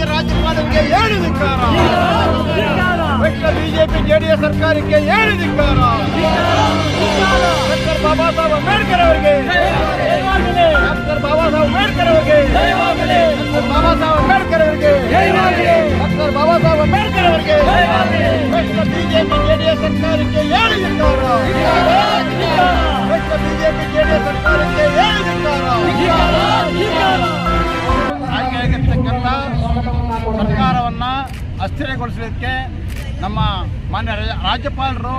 ಸರ್ಕಾರಕ್ಕೆ ಏನು ಧಿಕ್ಕಾರ ಭ್ರಷ್ಟ ಬಿಜೆಪಿ ಜೆಡಿಎಸ್ ಸರ್ಕಾರಕ್ಕೆ ಏನು ಧಿಕ್ಕಾರ ಡಾಕ್ಟರ್ ಬಾಬಾ ಸಾಹೇಬ್ ಅಂಬೇಡ್ಕರ್ ಅವರಿಗೆ ಡಾಕ್ಟರ್ ಬಾಬಾ ಸಾಹೇಬ್ ಅಂಬೇಡ್ಕರ್ ಅವರಿಗೆ ಡಾಕ್ಟರ್ ಬಾಬಾ ಸಾಹೇಬ್ ಅಂಬೇಡ್ಕರ್ ಅವರಿಗೆ ಡಾಕ್ಟರ್ ಬಾಬಾ ಸಾಹೇಬ್ ಅಂಬೇಡ್ಕರ್ ಅವರಿಗೆ ಭ್ರಷ್ಟ ಬಿಜೆಪಿ ಜೆಡಿಎಸ್ ಸರ್ಕಾರಕ್ಕೆ ಏನು ಧಿಕ್ಕಾರ ಅಸ್ಥಿರಗೊಳಿಸಲಿಕ್ಕೆ ನಮ್ಮ ಮಾನ್ಯ ರಾಜ್ಯಪಾಲರು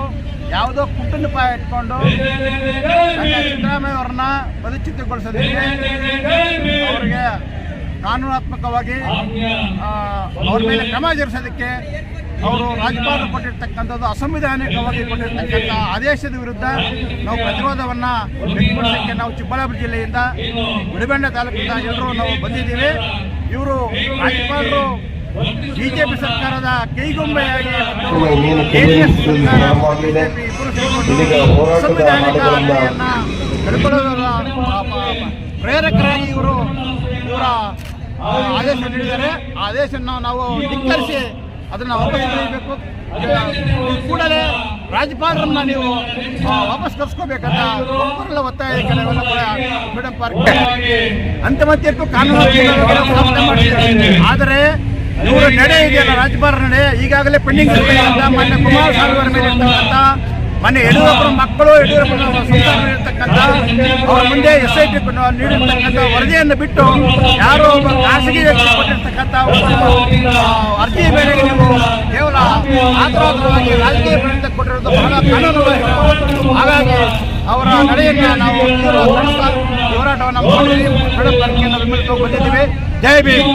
ಯಾವುದೋ ಕುಟುಂಬ ಇಟ್ಕೊಂಡು ಸಿದ್ದರಾಮಯ್ಯ ಅವರನ್ನ ಪದಚ್ಯುತಿಗೊಳಿಸೋದಕ್ಕೆ ಅವರಿಗೆ ಕಾನೂನಾತ್ಮಕವಾಗಿ ಅವ್ರ ಮೇಲೆ ಕ್ರಮ ಜರುಗಿಸೋದಕ್ಕೆ ಅವರು ರಾಜ್ಯಪಾಲರು ಕೊಟ್ಟಿರ್ತಕ್ಕಂಥದ್ದು ಅಸಂವಿಧಾನಿಕವಾಗಿ ಕೊಟ್ಟಿರ್ತಕ್ಕಂಥ ಆದೇಶದ ವಿರುದ್ಧ ನಾವು ಪ್ರತಿರೋಧವನ್ನು ವ್ಯಕ್ತಪಡಿಸಲಿಕ್ಕೆ ನಾವು ಚಿಕ್ಕಬಳ್ಳಾಪುರ ಜಿಲ್ಲೆಯಿಂದ ಗುಡಿಬಂಡೆ ತಾಲೂಕಿಂದ ಎಲ್ಲರೂ ನಾವು ಬಂದಿದ್ದೀವಿ. ಇವರು ರಾಜ್ಯಪಾಲರು ಬಿಜೆಪಿ ಸರ್ಕಾರದ ಕೈಗೊಂಬೆಯಾಗಿ ಹೋರಾಟದ ಸಂವಿಧಾನಿಕ ಕಡ್ಕೊಳ್ಳೋದರ ಪ್ರೇರಕರಾಗಿ ಇವರು ಇವರ ಆದೇಶ ನೀಡಿದ್ದಾರೆ. ಆ ಆದೇಶವನ್ನು ನಾವು ಧಿಕ್ಕರಿಸಿ ಅದನ್ನು ವಾಪಸ್ ಕರೀಬೇಕು ಕೂಡಲೇ ರಾಜ್ಯಪಾಲರನ್ನ ನೀವು ವಾಪಸ್ ಕರ್ಸ್ಕೋಬೇಕಂತ ಒಬ್ಬರೆಲ್ಲ ಒತ್ತಾಯ ಮೇಡಮ್ ಪಾರ್ಕ್ ಅಂತಿಮತ್ಯಕ್ಕೂ ಕಾನೂನು ಮಾಡಿದ್ದಾರೆ. ಆದರೆ ಇವರ ನಡೆ ಇದೆಯಲ್ಲ ರಾಜ್ಯಪಾಲರ ನಡೆ? ಈಗಾಗಲೇ ಪೆಂಡಿಂಗ್ ಇರ್ತಕ್ಕಂಥ ಮೊನ್ನೆ ಕುಮಾರಸ್ವಾಮಿ ಅವರ ಮೇಲೆ ಇರ್ತಕ್ಕಂಥ ಮೊನ್ನೆ ಯಡಿಯೂರಪ್ಪರ ಮಕ್ಕಳು ಯಡಿಯೂರಪ್ಪ ಅವರ ಮುಂದೆ ಎಸ್ ಐ ಟಿ ನೀಡಿರ್ತಕ್ಕಂಥ ವರದಿಯನ್ನು ಬಿಟ್ಟು ಯಾರೋ ಒಬ್ಬ ಖಾಸಗಿ ವ್ಯಕ್ತಿ ಕೊಟ್ಟಿರ್ತಕ್ಕಂಥ ಅರ್ಜಿ ಮೇರೆಗೆ ನೀವು ಕೇವಲ ಆತ್ರವಾಗಿ ರಾಜಕೀಯ ಪ್ರಯತ್ನ ಕೊಟ್ಟಿರೋದು ಬಹಳ ಕಾನೂನು ಹಾಗಾಗಿ ಅವರ ನಡೆಯನ್ನು ನಾವು ಹೋರಾಟವನ್ನು ಮಾಡಿ ಬೆಂಬಲಿಸಲು ಬಂದಿದ್ದೀವಿ. ಜೈ ಭೀಮ್.